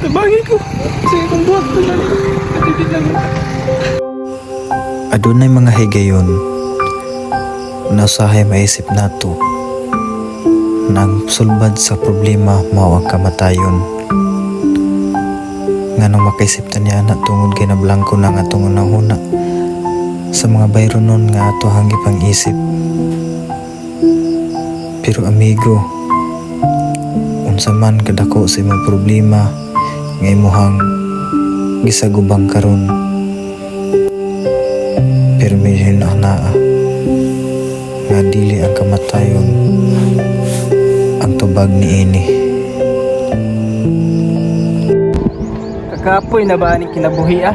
Tabangi ko. Kasi kung buhat ko na Katitid lang. Adunay mga higayon. Na usahay maisip nato. Nang sulbad sa problema mao ang kamatayon. Nga nang makaisip ta niya na tungod kay nablangko na nga atong unahuna sa mga bayro nun nga ato hangi pang isip. Pero amigo unsa man kadako sa imong problema nga imuhang gisagubang karon pero may hinanaa nga dili ang kamatayon ang tubag ni ini Kakapoy na ba ni kinabuhi ah?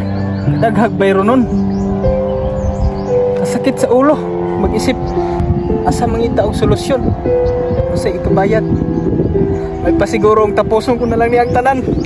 Daghag bayro nun. Kasakit sa ulo. Mag-isip. Asa mangita og solusyon. Kasi ikabayad. May pasiguro ang tapuson ko na lang niyang tanan.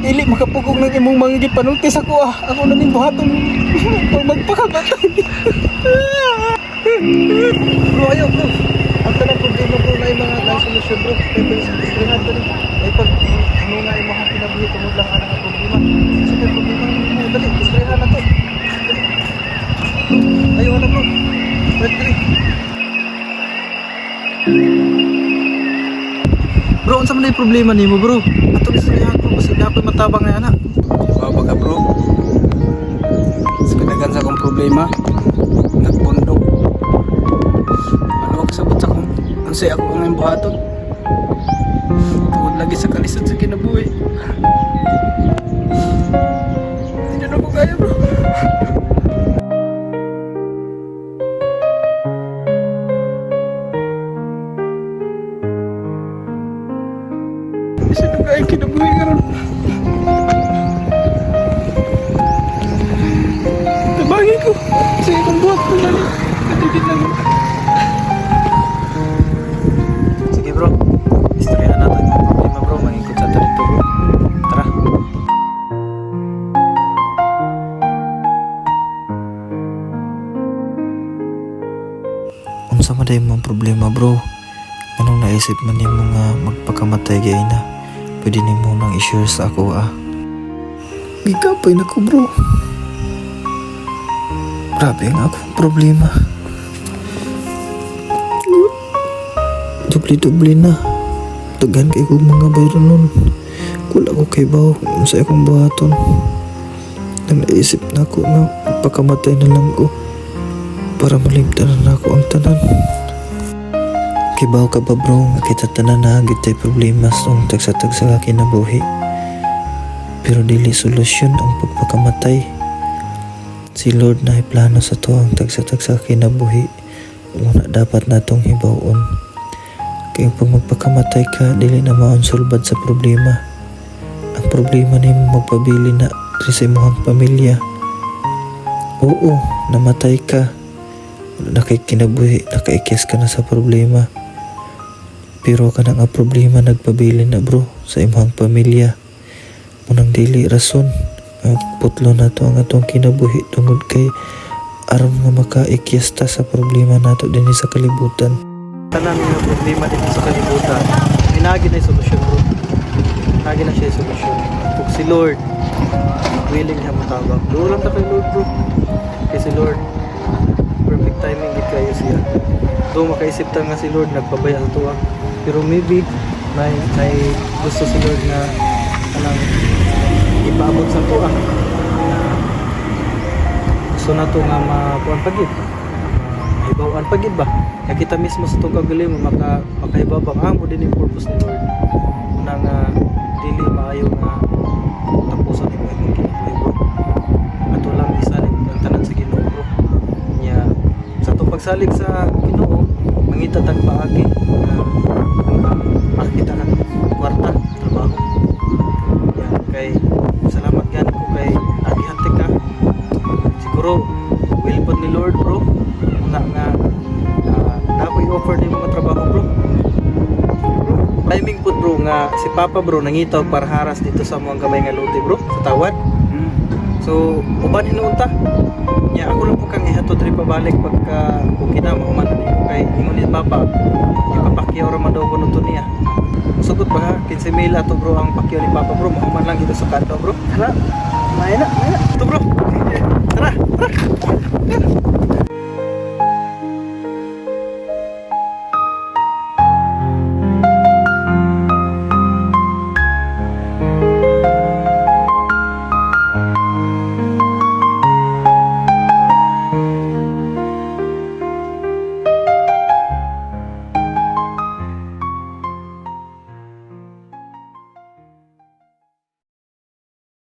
Dili makapugog ng imong mga gipanultis ako ah. Ako na ning buhaton. Pag magpakabatay. bro, ayo bro. Ang tanang problema bro na yung mga na solusyon bro. Kaya pa yung istrihan to Ay pag ano nga yung mga kinabuhi tungod lang ang problema. Kasi may problema mo. Dali, istrihan na to. Bro, ayo na bro. Wait, dali. Bro, unsa man problema nimo, bro? Ato istoryahan bro, kasi dapat matabang na ana. Baba ka bro. Sa kadagan sa akong problema, nagpundok. Ako sabot sa akong, ang say ako ang buhaton. Tungod lagi sa kalisod sa kinabuhi. Hindi na ako kaya bro. Hindi na kaya kinabuhi ko. Kasi kung buhat ko na Katitid lang. sige bro. Istoryahan natin. Yung problema bro. Mangikot sa dito bro tara. Unsa man day mong problema bro? Anong naisip man nimo nga magpakamatay gay na? Pwede nimo nang i-share sa ako ah. Gigapay na ko bro. Grabe ang akong problema. Dubli-dubli na. Tugan kay kong mga bayro nun. Kula ko kay baw kung sa akong buhaton. Nang naisip na ako na pakamatay na lang ko para malimtanan na ako ang tanan. Kay baw ka ba bro kita tanan na hagit tay problema sa tagsa-tag sa kinabuhi. Pero dili solusyon ang pagpakamatay. Si Lord na plano sa to ang tagsa-tagsa kinabuhi. Muna dapat natong hibawon. Kaya pag magpakamatay ka, dili na maunsulbad sa problema. Ang problema ni magpabili na diri sa imong pamilya. Oo, namatay ka. Wala na kay kinabuhi, nakaikis ka na sa problema. Pero ka na nga problema nagpabili na bro sa imong pamilya. Munang dili rason nga putlo na to ang atong kinabuhi tungod kay aron nga makaikyasta sa problema nato dinhi sa kalibutan. Tanan nga problema dito sa kalibutan. Hinagi na solusyon bro. Hinagi na siya solusyon. Kung si Lord, willing siya matawag. Doon lang ta kay Lord bro. Kay si Lord, perfect timing gid kayo siya. Do makaisip ta nga si Lord nagpabaya sa tuwa. Pero maybe may may gusto si Lord nga anang ipaabot sa tuwa. Gusto na to nga makuan pagid. Mahibawan pagid ba? Kaya kita mismo sa itong kagaling maka, makahibaw ba ang mo din yung purpose ni Lord na nga dili maayo nga tapusan ni mo imong kinabuhi bro ato lang isa ang tanan sa Ginoo nya sa itong pagsalig sa Ginoo mangita tag paagi nga uh, mga si Papa bro nangitaw para haras dito sa mga gamay nga lote bro sa tawad. Hmm. So uban hinuunta. Nya ako lang po kang ihatod rin pabalik pagka okay na mahuman na ko kay ni Papa. Ipapakyaw ra man daw ko nuto niya. Sugot ba ha? 15 mil ato bro ang pakyaw ni Papa bro. Mahuman lang dito sa kanto bro. Tara, may na, may na. Ito bro. Tara, tara.